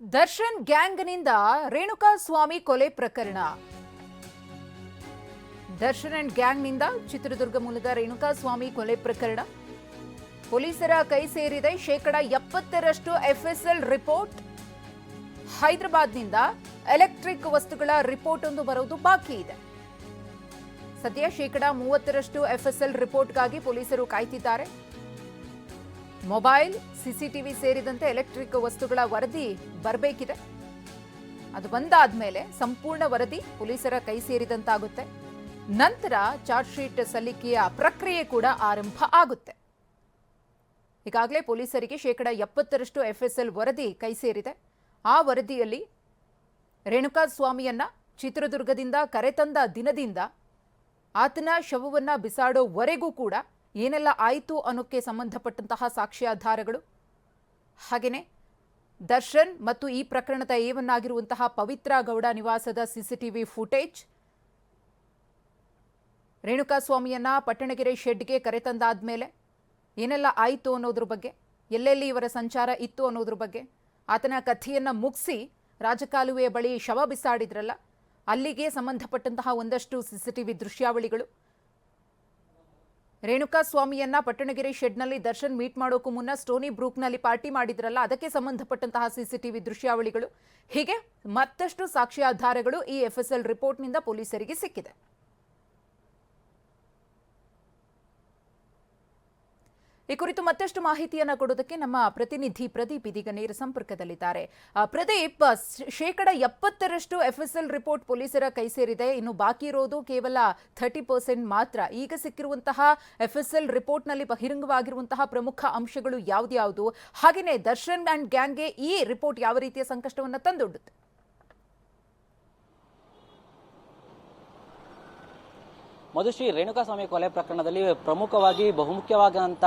ದರ್ಶನ್ ಗ್ಯಾಂಗ್ನಿಂದ ರೇಣುಕಾ ಸ್ವಾಮಿ ಕೊಲೆ ಪ್ರಕರಣ. ದರ್ಶನ್ ಅಂಡ್ ಗ್ಯಾಂಗ್ನಿಂದ ಚಿತ್ರದುರ್ಗ ಮೂಲದ ರೇಣುಕಾ ಸ್ವಾಮಿ ಕೊಲೆ ಪ್ರಕರಣ. ಪೊಲೀಸರ ಕೈ ಸೇರಿದೆ ಶೇಕಡ ಎಪ್ಪತ್ತರಷ್ಟು ಎಫ್ಎಸ್ಎಲ್ ರಿಪೋರ್ಟ್. ಹೈದರಾಬಾದ್ನಿಂದ ಎಲೆಕ್ಟ್ರಿಕ್ ವಸ್ತುಗಳ ರಿಪೋರ್ಟ್ ಒಂದು ಬರೋದು ಬಾಕಿ ಇದೆ. ಸದ್ಯ ಶೇಕಡ ಮೂವತ್ತರಷ್ಟು ಎಫ್ಎಸ್ಎಲ್ ರಿಪೋರ್ಟ್ಗಾಗಿ ಪೊಲೀಸರು ಕಾಯ್ತಿದ್ದಾರೆ. ಮೊಬೈಲ್, ಸಿಸಿಟಿವಿ ಸೇರಿದಂತೆ ಎಲೆಕ್ಟ್ರಿಕ್ ವಸ್ತುಗಳ ವರದಿ ಬರಬೇಕಿದೆ. ಅದು ಬಂದಾದ ಮೇಲೆ ಸಂಪೂರ್ಣ ವರದಿ ಪೊಲೀಸರ ಕೈ ಸೇರಿದಂತಾಗುತ್ತೆ. ನಂತರ ಚಾರ್ಜ್ ಶೀಟ್ ಸಲ್ಲಿಕೆಯ ಪ್ರಕ್ರಿಯೆ ಕೂಡ ಆರಂಭ ಆಗುತ್ತೆ. ಈಗಾಗಲೇ ಪೊಲೀಸರಿಗೆ ಶೇಕಡ ಎಪ್ಪತ್ತರಷ್ಟು ಎಫ್ಎಸ್ಎಲ್ ವರದಿ ಕೈ ಸೇರಿದೆ. ಆ ವರದಿಯಲ್ಲಿ ರೇಣುಕಾ ಸ್ವಾಮಿಯನ್ನ ಚಿತ್ರದುರ್ಗದಿಂದ ಕರೆತಂದ ದಿನದಿಂದ ಆತನ ಶವವನ್ನು ಬಿಸಾಡೋವರೆಗೂ ಕೂಡ ಏನೆಲ್ಲ ಆಯಿತು ಅನ್ನೋಕ್ಕೆ ಸಂಬಂಧಪಟ್ಟಂತಹ ಸಾಕ್ಷ್ಯಾಧಾರಗಳು? ಹಾಗೆಯೇ ದರ್ಶನ್ ಮತ್ತು ಈ ಪ್ರಕರಣದ ಏವನ್ನಾಗಿರುವಂತಹ ಪವಿತ್ರ ಗೌಡ ನಿವಾಸದ ಸಿಸಿಟಿವಿ ಫುಟೇಜ್ ರೇಣುಕಾ ಸ್ವಾಮಿಯನ್ನ ಪಟ್ಟಣಗೆರೆ ಶೆಡ್ಗೆ ಕರೆತಂದಾದ್ಮೇಲೆ ಏನೆಲ್ಲ ಆಯಿತು ಅನ್ನೋದ್ರ ಬಗ್ಗೆ, ಎಲ್ಲೆಲ್ಲಿ ಇವರ ಸಂಚಾರ ಇತ್ತು ಅನ್ನೋದ್ರ ಬಗ್ಗೆ, ಆತನ ಕಥೆಯನ್ನ ಮುಗಿಸಿ ರಾಜಕಾಲುವೆಯ ಬಳಿ ಶವ ಬಿಸಾಡಿದ್ರಲ್ಲ, ಅಲ್ಲಿಗೆ ಸಂಬಂಧಪಟ್ಟಂತಹ ಒಂದಷ್ಟು ಸಿಸಿಟಿವಿ ದೃಶ್ಯಾವಳಿಗಳು ರೇಣುಕಾ ಸ್ವಾಮಿಯನ್ನ ಪಟ್ಟಣಗೆರೆ ಶೆಡ್ನಲ್ಲಿ ದರ್ಶನ್ ಮೀಟ್ ಮಾಡೋಕ್ಕೂ ಮುನ್ನ ಸ್ಟೋನಿ ಬ್ರೂಕ್ನಲ್ಲಿ ಪಾರ್ಟಿ ಮಾಡಿದ್ರಲ್ಲ, ಅದಕ್ಕೆ ಸಂಬಂಧಪಟ್ಟಂತಹ ಸಿಸಿಟಿವಿ ದೃಶ್ಯಾವಳಿಗಳು. ಹೀಗೆ ಮತ್ತಷ್ಟು ಸಾಕ್ಷ್ಯಾಧಾರಗಳು ಈ ಎಫ್ಎಸ್ಎಲ್ ರಿಪೋರ್ಟ್ನಿಂದ ಪೊಲೀಸರಿಗೆ ಸಿಕ್ಕಿದೆ. ಈ ಕುರಿತು ಮತ್ತಷ್ಟು ಮಾಹಿತಿಯನ್ನು ಕೊಡೋದಕ್ಕೆ ನಮ್ಮ ಪ್ರತಿನಿಧಿ ಪ್ರದೀಪ್ ಇದೀಗ ನೇರ ಸಂಪರ್ಕದಲ್ಲಿದ್ದಾರೆ. ಪ್ರದೀಪ್, ಶೇಕಡ ಎಪ್ಪತ್ತರಷ್ಟು ಎಫ್ಎಸ್ಎಲ್ ರಿಪೋರ್ಟ್ ಪೊಲೀಸರ ಕೈ ಸೇರಿದೆ. ಇನ್ನು ಬಾಕಿ ಇರೋದು ಕೇವಲ ಥರ್ಟಿ ಪರ್ಸೆಂಟ್ ಮಾತ್ರ. ಈಗ ಸಿಕ್ಕಿರುವಂತಹ ಎಫ್ಎಸ್ಎಲ್ ರಿಪೋರ್ಟ್ನಲ್ಲಿ ಬಹಿರಂಗವಾಗಿರುವಂತಹ ಪ್ರಮುಖ ಅಂಶಗಳು ಯಾವ್ದ್ಯಾವುದು? ಹಾಗೆಯೇ ದರ್ಶನ್ ಅಂಡ್ ಗ್ಯಾಂಗ್ಗೆ ಈ ರಿಪೋರ್ಟ್ ಯಾವ ರೀತಿಯ ಸಂಕಷ್ಟವನ್ನು ತಂದೊಡ್ಡುತ್ತೆ? ಮಧುಶ್ರೀ ರೇಣುಕಾಸ್ವಾಮಿ ಕೊಲೆ ಪ್ರಕರಣದಲ್ಲಿ ಪ್ರಮುಖವಾಗಿ ಬಹುಮುಖ್ಯವಾದಂಥ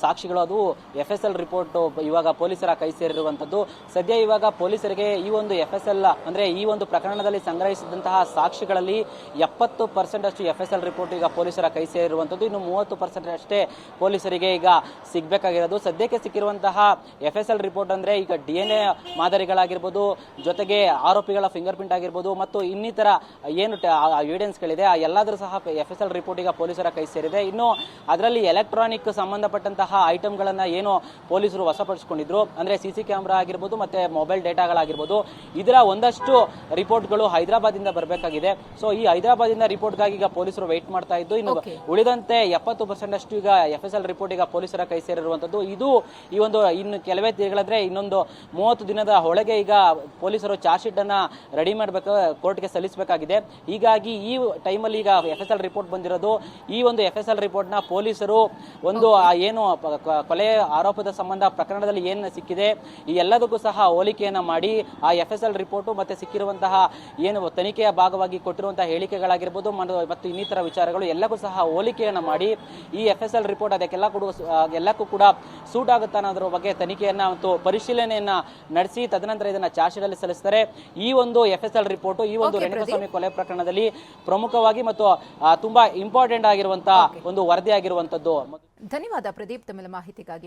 ಸಾಕ್ಷಿಗಳು ಅದು ಎಫ್ ಎಸ್ ಎಲ್ ರಿಪೋರ್ಟ್ ಇವಾಗ ಪೊಲೀಸರ ಕೈ ಸೇರಿರುವಂಥದ್ದು ಸದ್ಯ ಇವಾಗ ಪೊಲೀಸರಿಗೆ ಈ ಒಂದು ಎಫ್ ಎಸ್ ಎಲ್ ಅಂದರೆ ಈ ಒಂದು ಪ್ರಕರಣದಲ್ಲಿ ಸಂಗ್ರಹಿಸಿದಂತಹ ಸಾಕ್ಷಿಗಳಲ್ಲಿ ಎಪ್ಪತ್ತು ಪರ್ಸೆಂಟ್ ಅಷ್ಟು ಎಫ್ ಎಸ್ ಎಲ್ ರಿಪೋರ್ಟ್ ಈಗ ಪೊಲೀಸರ ಕೈ ಸೇರಿರುವಂಥದ್ದು ಇನ್ನು ಮೂವತ್ತು ಪರ್ಸೆಂಟ್ ಅಷ್ಟೇ ಪೊಲೀಸರಿಗೆ ಈಗ ಸಿಗಬೇಕಾಗಿರೋದು. ಸದ್ಯಕ್ಕೆ ಸಿಕ್ಕಿರುವಂತಹ ಎಫ್ ಎಸ್ ಎಲ್ ರಿಪೋರ್ಟ್ ಅಂದರೆ ಈಗ ಡಿ ಎನ್ ಎ ಮಾದರಿಗಳಾಗಿರ್ಬೋದು, ಜೊತೆಗೆ ಆರೋಪಿಗಳ ಫಿಂಗರ್ ಪ್ರಿಂಟ್ ಆಗಿರ್ಬೋದು, ಮತ್ತು ಇನ್ನಿತರ ಏನು ಎವಿಡೆನ್ಸ್ಗಳಿದೆ ಆ ಎಲ್ಲಾದರೂ ಸಹ ಎಫ್ ಎಸ್ ಎಲ್ ರಿಪೋರ್ಟ್ ಈಗ ಪೊಲೀಸರ ಕೈ ಸೇರಿದೆ. ಇನ್ನು ಅದರಲ್ಲಿ ಎಲೆಕ್ಟ್ರಾನಿಕ್ ಸಂಬಂಧಪಟ್ಟಂತಹ ಐಟಮ್ಗಳನ್ನು ಏನು ಪೊಲೀಸರು ವಶಪಡಿಸಿಕೊಂಡಿದ್ರು. ಅಂದರೆ ಸಿ ಸಿ ಕ್ಯಾಮ್ರಾ ಆಗಿರ್ಬೋದು ಮತ್ತೆ ಮೊಬೈಲ್ ಡೇಟಾಗಳಾಗಿರ್ಬೋದು ಇದರ ಒಂದಷ್ಟು ರಿಪೋರ್ಟ್ಗಳು ಹೈದರಾಬಾದಿಂದ ಬರಬೇಕಾಗಿದೆ. ಸೊ ಈ ಹೈದರಾಬಾದಿಂದ ರಿಪೋರ್ಟ್ಗಾಗಿ ಈಗ ಪೊಲೀಸರು ವೆಯ್ಟ್ ಮಾಡ್ತಾ ಇದ್ದು ಇನ್ನು ಉಳಿದಂತೆ ಎಪ್ಪತ್ತು ಪರ್ಸೆಂಟ್ ಅಷ್ಟು ಈಗ ಎಫ್ ಎಸ್ ಎಲ್ ರಿಪೋರ್ಟ್ ಈಗ ಪೊಲೀಸರ ಕೈ ಸೇರಿರುವಂಥದ್ದು ಇದು ಈ ಒಂದು ಇನ್ನು ಕೆಲವೇ ತಿಂಗಳಂದ್ರೆ ಇನ್ನೊಂದು ಮೂವತ್ತು ದಿನದ ಒಳಗೆ ಈಗ ಪೊಲೀಸರು ಚಾರ್ಜ್ ಶೀಟನ್ನು ಅನ್ನ ರೆಡಿ ಮಾಡಬೇಕು ಕೋರ್ಟ್ಗೆ ಸಲ್ಲಿಸಬೇಕಾಗಿದೆ. ಹೀಗಾಗಿ ಈ ಟೈಮಲ್ಲಿ ಈಗ ಎಫ್ ಎಸ್ ಎಲ್ ರಿಪೋರ್ಟ್ ಬಂದಿರೋದು. ಈ ಒಂದು ಎಫ್ ಎಸ್ ಎಲ್ ರಿಪೋರ್ಟ್ನ ಪೊಲೀಸರು ಒಂದು ಏನು ಕೊಲೆ ಆರೋಪದ ಸಂಬಂಧ ಪ್ರಕರಣದಲ್ಲಿ ಏನು ಸಿಕ್ಕಿದೆ ಈ ಎಲ್ಲದಕ್ಕೂ ಸಹ ಹೋಲಿಕೆಯನ್ನು ಮಾಡಿ ಆ ಎಫ್ ಎಸ್ ಎಲ್ ರಿಪೋರ್ಟು ಮತ್ತೆ ಸಿಕ್ಕಿರುವಂತಹ ಏನು ತನಿಖೆಯ ಭಾಗವಾಗಿ ಕೊಟ್ಟಿರುವಂತಹ ಹೇಳಿಕೆಗಳಾಗಿರ್ಬೋದು ಮನ- ಮತ್ತು ಇನ್ನಿತರ ವಿಚಾರಗಳು ಎಲ್ಲಕ್ಕೂ ಸಹ ಹೋಲಿಕೆಯನ್ನು ಮಾಡಿ ಈ ಎಫ್ ಎಸ್ ಎಲ್ ರಿಪೋರ್ಟ್ ಅದಕ್ಕೆಲ್ಲ ಕೂಡ ಎಲ್ಲಕ್ಕೂ ಕೂಡ ಸೂಟ್ ಆಗುತ್ತಾ ಅನ್ನೋದ್ರ ಬಗ್ಗೆ ತನಿಖೆಯನ್ನು ಮತ್ತು ಪರಿಶೀಲನೆಯನ್ನ ನಡೆಸಿ ತದನಂತರ ಇದನ್ನ ಚಾರ್ಜ್ಶೀಟಲ್ಲಿ ಶೀಟ್ ಸಲ್ಲಿಸ್ತಾರೆ. ಈ ಒಂದು ಎಫ್ ಎಸ್ ಎಲ್ ರಿಪೋರ್ಟ್ ಈ ಒಂದು ರೇಣುಕಾಸ್ವಾಮಿ ಕೊಲೆ ಪ್ರಕರಣದಲ್ಲಿ ಪ್ರಮುಖವಾಗಿ ಮತ್ತು ತುಂಬಾ ಇಂಪಾರ್ಟೆಂಟ್ ಆಗಿರುವಂತಹ ಒಂದು ವರದಿ ಆಗಿರುವಂತದ್ದು ಧನ್ಯವಾದ ಪ್ರದೀಪ್ ತಮ್ಮೆಲ್ಲ ಮಾಹಿತಿಗಾಗಿ.